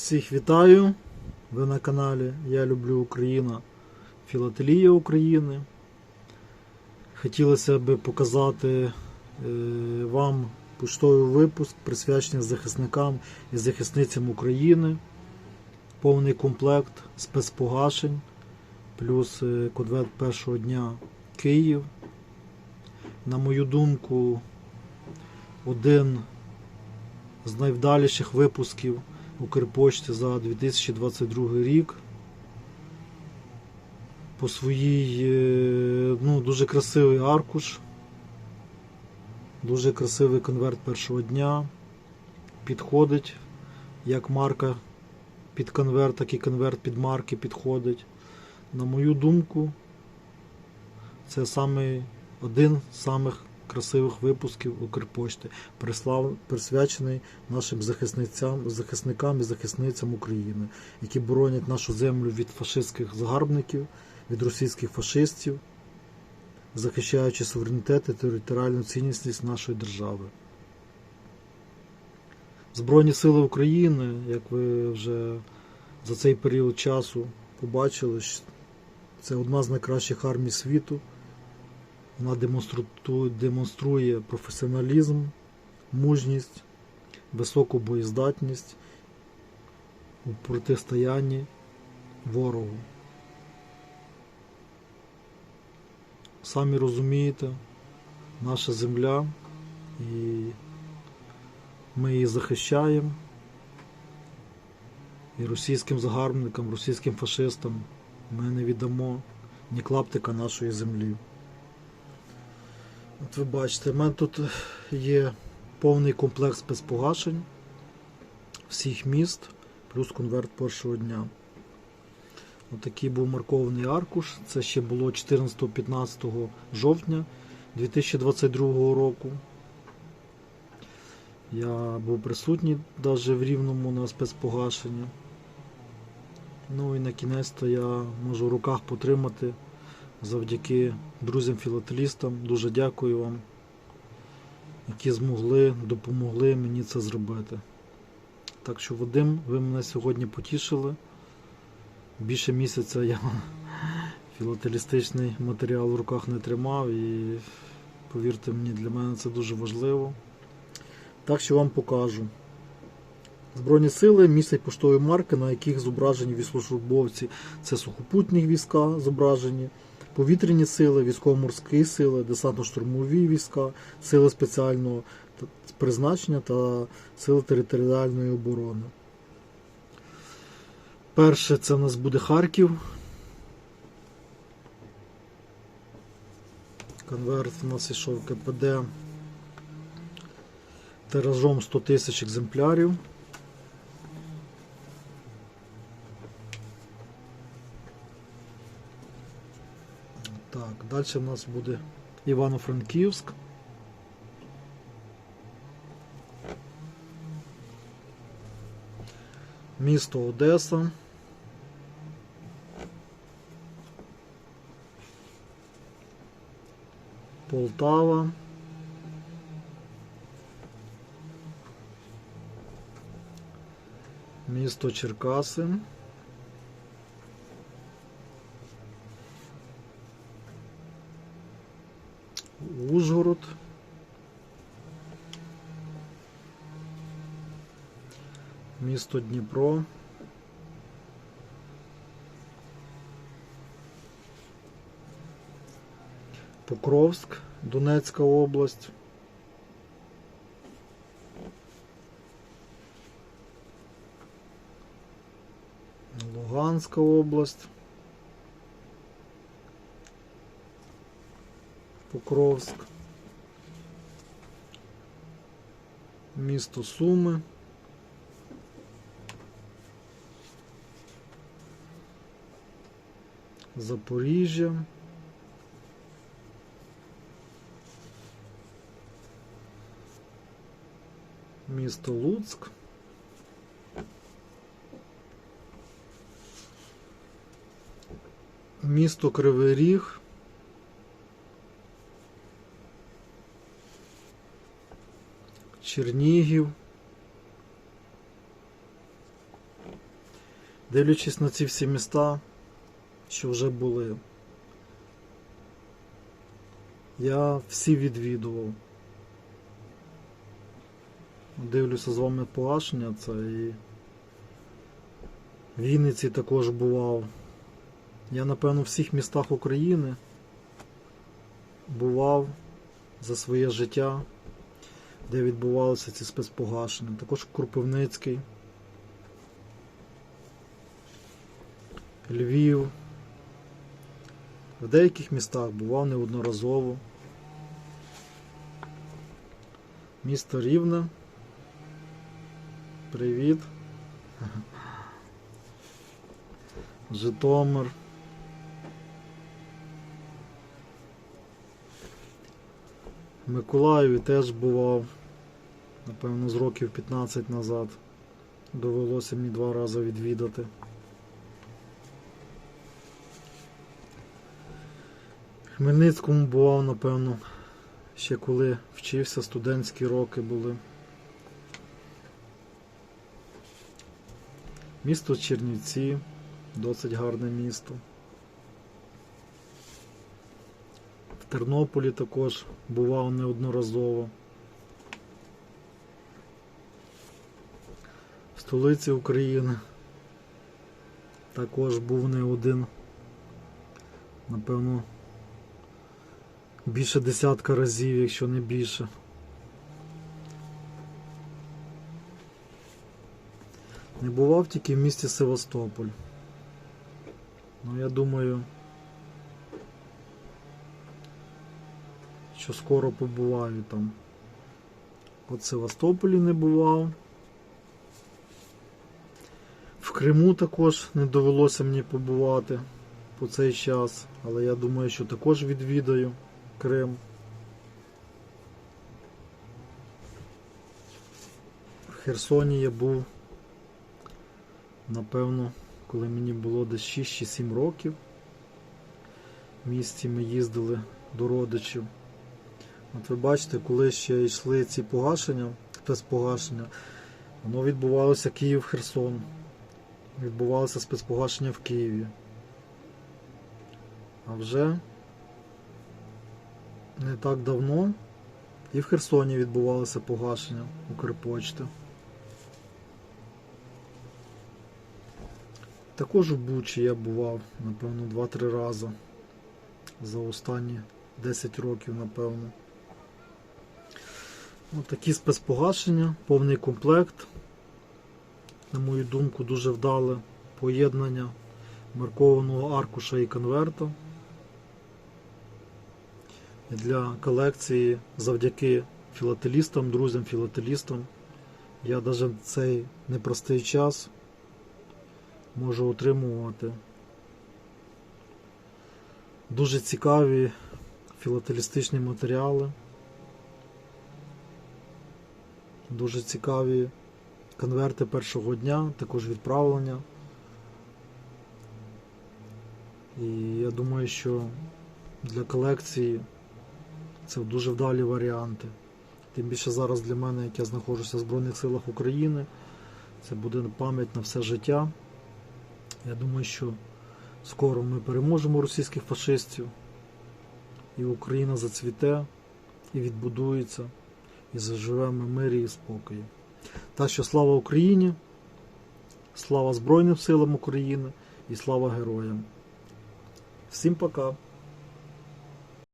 Всіх вітаю! Ви на каналі Я люблю Україна, Філателія України. Хотілося б показати е, вам поштовий випуск, присвячений захисникам і захисницям України. Повний комплект спецпогашень, плюс е, конверт першого дня Київ. На мою думку, один з найвдаліших випусків Укрпошти за 2022 рік. По своїй е, ну, дуже красивий аркуш, дуже красивий конверт першого дня. Підходить як марка під конверт, так і конверт під марки підходить. На мою думку, це саме один з самих красивих випусків Укрпошти, прислав- присвячений нашим захисницям, захисникам і захисницям України, які боронять нашу землю від фашистських загарбників, від російських фашистів, захищаючи суверенітет і територіальну цінність нашої держави. Збройні сили України, як ви вже за цей період часу побачили, це одна з найкращих армій світу. Вона демонструє, демонструє професіоналізм, мужність, високу боєздатність у протистоянні ворогу. Самі розумієте, наша земля, і ми її захищаємо. І російським загарбникам, російським фашистам ми не віддамо ні клаптика нашої землі. От ви бачите, в мене тут є повний комплекс спецпогашень всіх міст, плюс конверт першого дня. Отакий був маркований аркуш. Це ще було 14-15 жовтня 2022 року. Я був присутній навіть в Рівному на спецпогашенні. Ну і на кінець то я можу в руках потримати завдяки друзям-філателістам. Дуже дякую вам, які змогли, допомогли мені це зробити. Так що, Вадим, ви мене сьогодні потішили. Більше місяця я філателістичний матеріал в руках не тримав і повірте мені, для мене це дуже важливо. Так що вам покажу. Збройні сили містять поштові марки, на яких зображені військовослужбовці. Це сухопутні війська зображені, повітряні сили, військово-морські сили, десантно-штурмові війська, сили спеціального призначення та сили територіальної оборони. Перше це у нас буде Харків. Конверт у нас ішов КПД тиражом 100 тисяч екземплярів. Так, далі в нас буде Івано-Франківськ. Місто Одеса. Полтава. Місто Черкаси. Місто Дніпро. Покровськ, Донецька область. Луганська область. Покровськ. Місто Суми. Запоріжжя. Місто Луцьк. Місто Кривий Ріг. Чернігів. Дивлячись на ці всі міста, що вже були, я всі відвідував. Дивлюся з вами погашення це і в Вінниці також бував. Я, напевно, в всіх містах України бував за своє життя, де відбувалися ці спецпогашення. Також Кропивницький, Львів. В деяких містах бував неодноразово. Місто Рівне. Привіт. Житомир. Миколаєві теж бував, напевно, з років 15 назад. Довелося мені два рази відвідати. Хмельницькому бував, напевно, ще коли вчився, студентські роки були. Місто Чернівці, досить гарне місто. В Тернополі також бував неодноразово. В столиці України також був не один. Напевно, більше десятка разів, якщо не більше. Не бував тільки в місті Севастополь. Ну, я думаю, що скоро побуваю там. От Севастополі не бував. В Криму також не довелося мені побувати по цей час, але я думаю, що також відвідаю Крим. В Херсоні я був, напевно, коли мені було десь 6-7 років. В місті ми їздили до родичів. От ви бачите, коли ще йшли ці погашення, спецпогашення, воно відбувалося Київ-Херсон. Відбувалося спецпогашення в Києві. А вже не так давно і в Херсоні відбувалося погашення Укрпочти. Також у Бучі я бував, напевно, 2-3 рази за останні 10 років, напевно. Ось такі спецпогашення, повний комплект. На мою думку, дуже вдале поєднання маркованого аркуша і конверта. Для колекції завдяки філателістам, друзям філателістам. Я навіть в цей непростий час можу отримувати. Дуже цікаві філателістичні матеріали, дуже цікаві конверти першого дня, також відправлення. І я думаю, що для колекції це дуже вдалі варіанти. Тим більше зараз для мене, як я знаходжуся в Збройних силах України, це буде пам'ять на все життя. Я думаю, що скоро ми переможемо російських фашистів, і Україна зацвіте і відбудується, і заживемо в мирі і спокої. Так що слава Україні, слава Збройним силам України і слава героям. Всім пока!